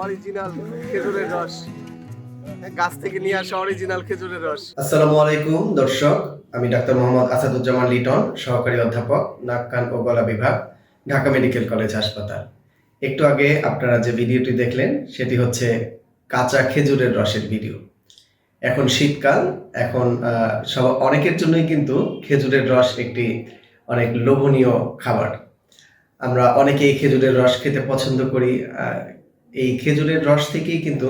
Original খেজুরের রস। গাছ থেকে নিয়ে আসা অরিজিনাল খেজুরের রস। আসসালামু আলাইকুম, দর্শক। আমি ডাক্তার মোহাম্মদ আসাদুজ্জামান লিটন, সহকারী অধ্যাপক নাক কান ও গলা বিভাগ, ঢাকা মেডিকেল কলেজ হাসপাতাল। একটু আগে আপনারা যে ভিডিওটি দেখলেন, সেটি হচ্ছে কাঁচা খেজুরের রসের ভিডিও। এখন শীতকাল, এখন সব, অনেকের জন্যই কিন্তু খেজুরের রস একটি অনেক লোভনীয় খাবার। আমরা অনেকেই খেজুরের রস খেতে পছন্দ করি এই খেজুরের রস থেকেই কিন্তু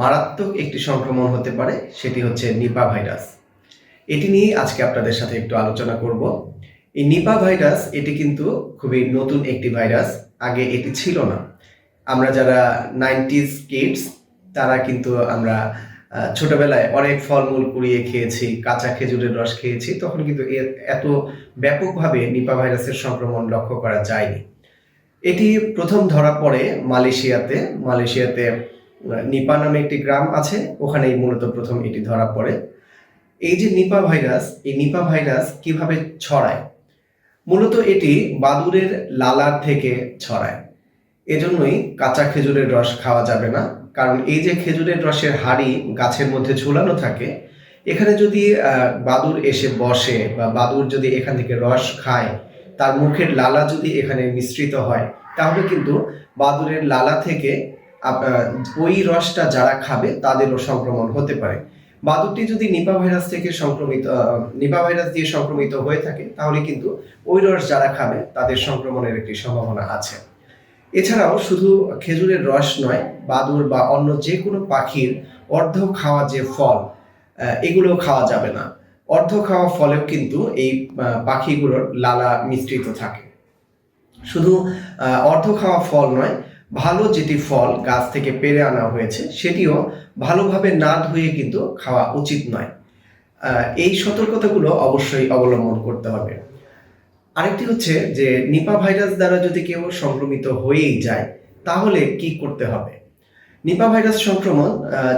মারাত্মক একটি সংক্রমণ হতে পারে, সেটি হচ্ছে নিপা ভাইরাস। এটি নিয়ে আজকে আপনাদের সাথে একটু আলোচনা করব। এই নিপা ভাইরাস, এটি কিন্তু খুবই নতুন একটি ভাইরাস। আগে এটি ছিল না। আমরা যারা নাইনটিজ কিডস, তারা কিন্তু আমরা ছোটবেলায় অনেক ফলমূল কুড়িয়ে খেয়েছি, কাঁচা খেজুরের রস খেয়েছি, তখন কিন্তু এত ব্যাপকভাবে নিপা ভাইরাসের সংক্রমণ লক্ষ্য করা যায়নি। এটি প্রথম ধরা পড়ে মালয়েশিয়াতে। মালয়েশিয়াতে নিপা নামে একটি গ্রাম আছে, ওখানেই মূলত প্রথম এটি ধরা পড়ে। এই যে নিপা ভাইরাস, এই নিপা ভাইরাস কীভাবে ছড়ায়? মূলত এটি বাদুরের লালার থেকে ছড়ায়। এজন্যই কাঁচা খেজুরের রস খাওয়া যাবে না, কারণ এই যে খেজুরের রসের হাড়ি গাছের মধ্যে ঝুলানো থাকে, এখানে যদি বাদুর এসে বসে বা বাদুর যদি এখান থেকে রস খায় তার মুখের লালা যদি এখানে মিশ্রিত হয় তাহলে কিন্তু বাদুরের লালা থেকে ওই রসটা যারা খাবে তাদেরও সংক্রমণ হতে পারে। বাদুরটি যদি নিপা ভাইরাস থেকে সংক্রমিত নিপা ভাইরাস দিয়ে সংক্রমিত হয়ে থাকে তাহলে কিন্তু ওই রস যারা খাবে তাদের সংক্রমণের একটি সম্ভাবনা আছে। এছাড়াও শুধু খেজুরের রস নয় বাদুর বা অন্য যে কোনো পাখির অর্ধ খাওয়া যে ফল আহ, এগুলোও খাওয়া যাবে না। অর্ধ খাওয়া ফলেও কিন্তু এই পাখিগুলোর লালা মিশ্রিত থাকে। শুধু অর্ধ খাওয়া ফল নয়, ভালো যেটি ফল গাছ থেকে পেরে আনা হয়েছে, সেটিও ভালোভাবে না ধুয়ে কিন্তু খাওয়া উচিত নয়। এই সতর্কতাগুলো অবশ্যই অবলম্বন করতে হবে। আরেকটি হচ্ছে যে, নিপা ভাইরাস দ্বারা যদি কেউ সংক্রমিত হয়েই যায়, তাহলে কি করতে হবে? নিপা ভাইরাস সংক্রমণ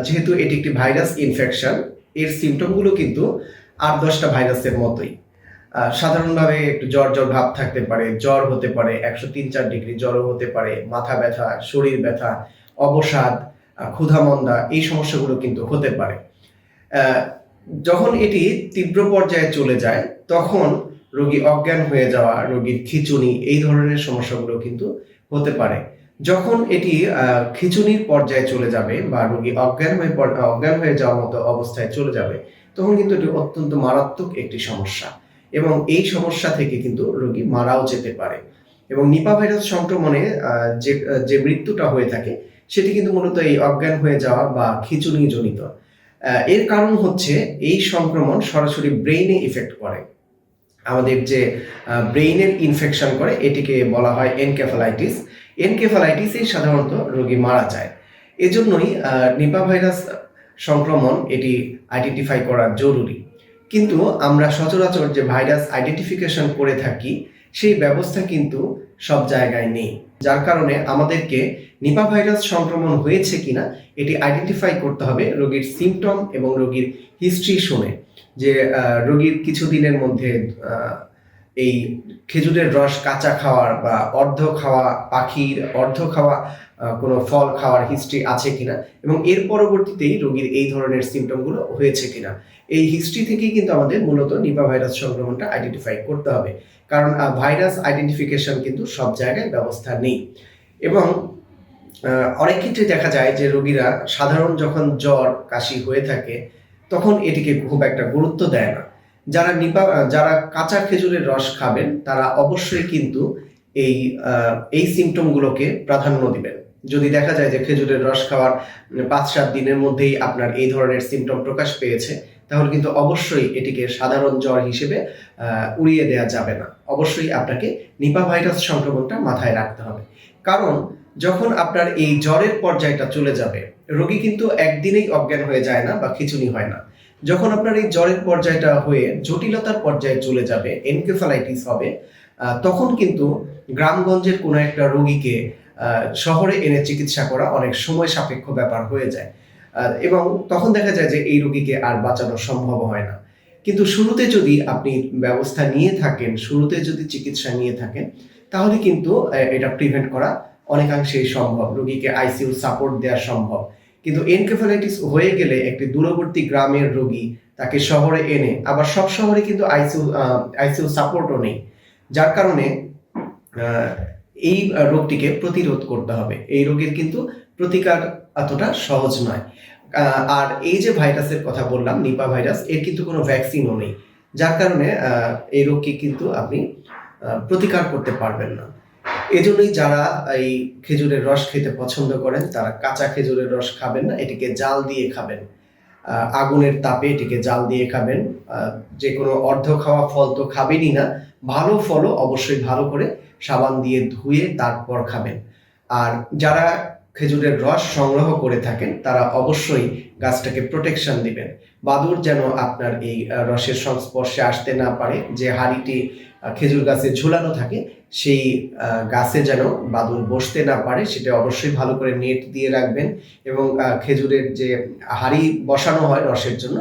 যেহেতু এটি একটি ভাইরাস ইনফেকশন, এর সিমটমগুলো কিন্তু আট দশটা ভাইরাসের মতোই। সাধারণভাবে একটু জ্বর জ্বর ভাব থাকতে পারে, জ্বর হতে পারে, একশো তিন চার ডিগ্রি জ্বরও হতে পারে, মাথা ব্যথা, শরীর ব্যথা, অবসাদ ক্ষুধামন্দা, এই সমস্যাগুলো কিন্তু হতে পারে। যখন এটি তীব্র পর্যায়ে চলে যায়, তখন রোগী অজ্ঞান হয়ে যাওয়া, রোগীর খিচুনি, এই ধরনের সমস্যাগুলো কিন্তু হতে পারে। যখন এটি খিচুনির পর্যায়ে চলে যাবে বা রোগী অজ্ঞান হয়ে অজ্ঞান হয়ে যাওয়ার মতো অবস্থায় চলে যাবে তখন কিন্তু এটি অত্যন্ত মারাত্মক একটি সমস্যা এবং এই সমস্যা থেকে কিন্তু রোগী মারাও যেতে পারে। এবং নিপা ভাইরাস সংক্রমণে যে যে মৃত্যুটা হয়ে থাকে, সেটি কিন্তু মূলত এই অজ্ঞান হয়ে যাওয়া বা খিচুনি জনিত এর কারণ হচ্ছে এই সংক্রমণ সরাসরি ব্রেইনে ইফেক্ট করে। আমাদের যে ব্রেইনের ইনফেকশন করে, এটিকে বলা হয় এনকেফালাইটিস এনকেফালাইটিসেই সাধারণত রোগী মারা যায়। এজন্যই নিপা ভাইরাস সংক্রমণ এটি আইডেন্টিফাই করা জরুরি। কিন্তু আমরা সচরাচর যে ভাইরাস আইডেন্টিফিকেশন করে থাকি, সেই ব্যবস্থা কিন্তু সব জায়গায় নেই। যার কারণে আমাদেরকে নিপা ভাইরাস সংক্রমণ হয়েছে কিনা, এটি আইডেন্টিফাই করতে হবে রোগীর সিমটম এবং রোগীর হিস্ট্রি শুনে। যে রোগীর কিছুদিনের মধ্যে এই খেজুরের রস কাঁচা খাওয়ার বা অর্ধ খাওয়া পাখির অর্ধ খাওয়া কোনো ফল খাওয়ার হিস্ট্রি আছে কিনা? এবং এর পরবর্তীতেই রোগীর এই ধরনের সিমটমগুলো হয়েছে কিনা? এই হিস্ট্রি থেকেই কিন্তু আমাদের মূলত নিপা ভাইরাস সংক্রমণটা আইডেন্টিফাই করতে হবে। কারণ ভাইরাস আইডেন্টিফিকেশন কিন্তু সব জায়গায় ব্যবস্থা নেই। এবং অনেক ক্ষেত্রে দেখা যায় যে রোগীরা সাধারণ যখন জ্বর, কাশি হয়ে থাকে, তখন এটিকে খুব একটা গুরুত্ব দেয় না। যারা নিপা যারা কাঁচা খেজুরের রস খাবেন, তারা অবশ্যই কিন্তু এই এই সিমটমগুলোকে প্রাধান্য দিবেন। যদি দেখা যায় যে খেজুরের রস খাওয়ার পাঁচ সাত দিনের মধ্যেই আপনার এই ধরনের সিমটম প্রকাশ পেয়েছে, তাহলে কিন্তু অবশ্যই এটিকে সাধারণ জ্বর হিসেবে উড়িয়ে দেওয়া যাবে না। অবশ্যই আপনাকে নিপা ভাইরাস সংক্রমণটা মাথায় রাখতে হবে। কারণ যখন আপনার এই জ্বরের পর্যায়টা চলে যাবে, রোগী কিন্তু একদিনেই অজ্ঞান হয়ে যায় না বা খিচুনি হয় না। যখন আপনার এই জ্বরের পর্যায়টা হয়ে জটিলতার পর্যায়ে চলে যাবে এনকেফালাইটিস হবে তখন কিন্তু গ্রামগঞ্জের কোনো একটা রোগীকে শহরে এনে চিকিৎসা করা অনেক সময় সাপেক্ষ ব্যাপার হয়ে যায়। এবং তখন দেখা যায় যে এই রোগীকে আর বাঁচানো সম্ভব হয় না। কিন্তু শুরুতে যদি আপনি ব্যবস্থা নিয়ে থাকেন, শুরুতে যদি চিকিৎসা নিয়ে থাকেন, তাহলে কিন্তু এটা প্রিভেন্ট করা অনেকাংশেই সম্ভব। রোগীকে আইসিইউ সাপোর্ট দেওয়া সম্ভব। কিন্তু এনকেফালাইটিস হয়ে গেলে একটি দূরবর্তী গ্রামের রোগী তাকে শহরে এনে, আবার সব শহরে কিন্তু আইসিউ আইসিইউ সাপোর্টও নেই। যার কারণে এই রোগটিকে প্রতিরোধ করতে হবে। এই রোগের কিন্তু প্রতিকার এতটা সহজ নয়। আর এই যে ভাইরাসের কথা বললাম, নিপা ভাইরাস, এর কিন্তু কোনো ভ্যাকসিনও নেই। যার কারণে এই রোগকে কিন্তু আপনি প্রতিকার করতে পারবেন না। এজন্যই যারা এই খেজুরের রস খেতে পছন্দ করেন, তারা কাঁচা খেজুরের রস খাবেন না, এটিকে জাল দিয়ে খাবেন। আগুনের তাপে এটিকে জাল দিয়ে খাবেন। যে কোনো অর্ধ খাওয়া ফল তো খাবেনই না, ভালো ফলও অবশ্যই ভালো করে সাবান দিয়ে ধুয়ে তারপর খাবেন। আর যারা খেজুরের রস সংগ্রহ করে থাকেন, তারা অবশ্যই গাছটাকে প্রোটেকশন দিবেন। বাদুর যেন আপনার এই রসের সংস্পর্শে আসতে না পারে, যে হাড়িটি খেজুর গাছে ঝুলানো থাকে সেই গাছে যেন বাদুর বসতে না পারে, সেটা অবশ্যই ভালো করে নেট দিয়ে রাখবেন এবং খেজুরের যে হাড়ি বসানো হয় রসের জন্য,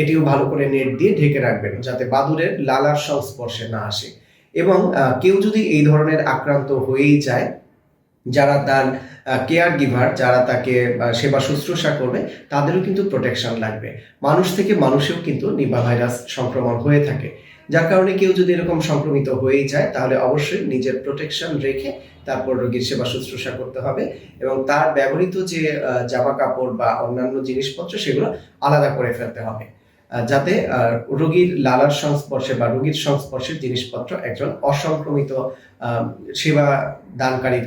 এটিও ভালো করে নেট দিয়ে ঢেকে রাখবেন যাতে বাদুরের লালার সংস্পর্শে না আসে। এবং কেউ যদি এই ধরনের আক্রান্ত হয়েই যায়, যারা তার কেয়ার গিভার, যারা তাকে সেবা শুশ্রূষা করবে, তাদেরও কিন্তু প্রোটেকশন লাগবে। মানুষ থেকে মানুষেও কিন্তু নিপা ভাইরাস সংক্রমণ হয়ে থাকে। যার কারণে কেউ যদি এরকম সংক্রমিত হয়েই যায়, তাহলে অবশ্যই নিজের প্রোটেকশন রেখে তারপর রোগীর সেবা শুশ্রূষা করতে হবে এবং তার ব্যবহৃত যে জামা কাপড় বা অন্যান্য জিনিসপত্র সেগুলো আলাদা করে ফেলতে হবে। যাতে রোগীর লালার সংস্পর্শে বা রোগীর সংস্পর্শের জিনিসপত্র একজন অসংক্রমিত সেবা দানকারীর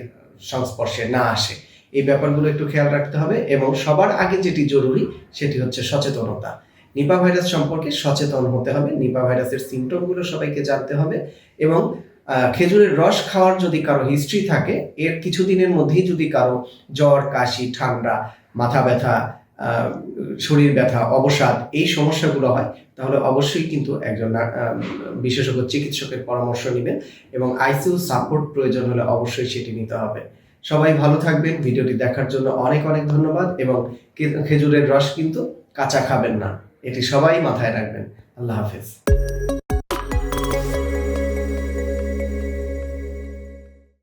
সংস্পর্শে না আসে। এই ব্যাপারগুলো একটু খেয়াল রাখতে হবে এবং সবার আগে যেটি জরুরি সেটি হচ্ছে সচেতনতা। নিপা ভাইরাস সম্পর্কে সচেতন হতে হবে, নিপা ভাইরাসের সিমটমগুলো সবাইকে জানতে হবে এবং খেজুরের রস খাওয়ার যদি কারও হিস্ট্রি থাকে, এর কিছুদিনের মধ্যেই যদি কারও জ্বর, কাশি, ঠান্ডা, মাথা ব্যথা শরীর ব্যথা, অবসাদ এই সমস্যাগুলো হয়, তাহলে অবশ্যই কিন্তু একজন বিশেষজ্ঞ চিকিৎসকের পরামর্শ নেবেন এবং আইসিইউ সাপোর্ট প্রয়োজন হলে অবশ্যই সেটি নিতে হবে। সবাই ভালো থাকবেন, ভিডিওটি দেখার জন্য অনেক অনেক ধন্যবাদ এবং খেজুরের রস কিন্তু কাঁচা খাবেন না। এটি সবাই মাথায় রাখবেন। আল্লাহ হাফেজ।